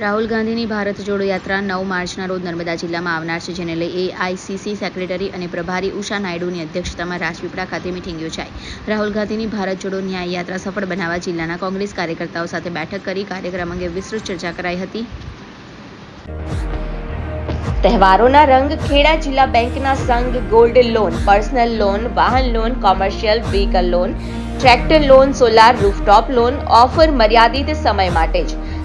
રાહુલ ગાંધીની ભારત જોડો યાત્રા નવ માર્ચના રોજ નર્મદા જિલ્લામાં આવનાર છે, જેને લઈ એઆઈસીસી સેક્રેટરી અને પ્રભારી ઉષા નાયડુની અધ્યક્ષતામાં રાજપીપળા ખાતે મિટિંગ યોજાઈ. રાહુલ ગાંધીની ભારત જોડો ન્યાય યાત્રા સફળ બનાવવા જિલ્લાના કોંગ્રેસ કાર્યકર્તાઓ સાથે બેઠક કરી કાર્યક્રમ અંગે વિસ્તૃત ચર્ચા કરાઈ હતી. તહેવારોના રંગ ખેડા જિલ્લા બેંકના સંઘ ગોલ્ડ લોન, પર્સનલ લોન, વાહન loan, commercial vehicle loan, tractor loan, solar rooftop loan, offer મર્યાદિત સમય માટે જ.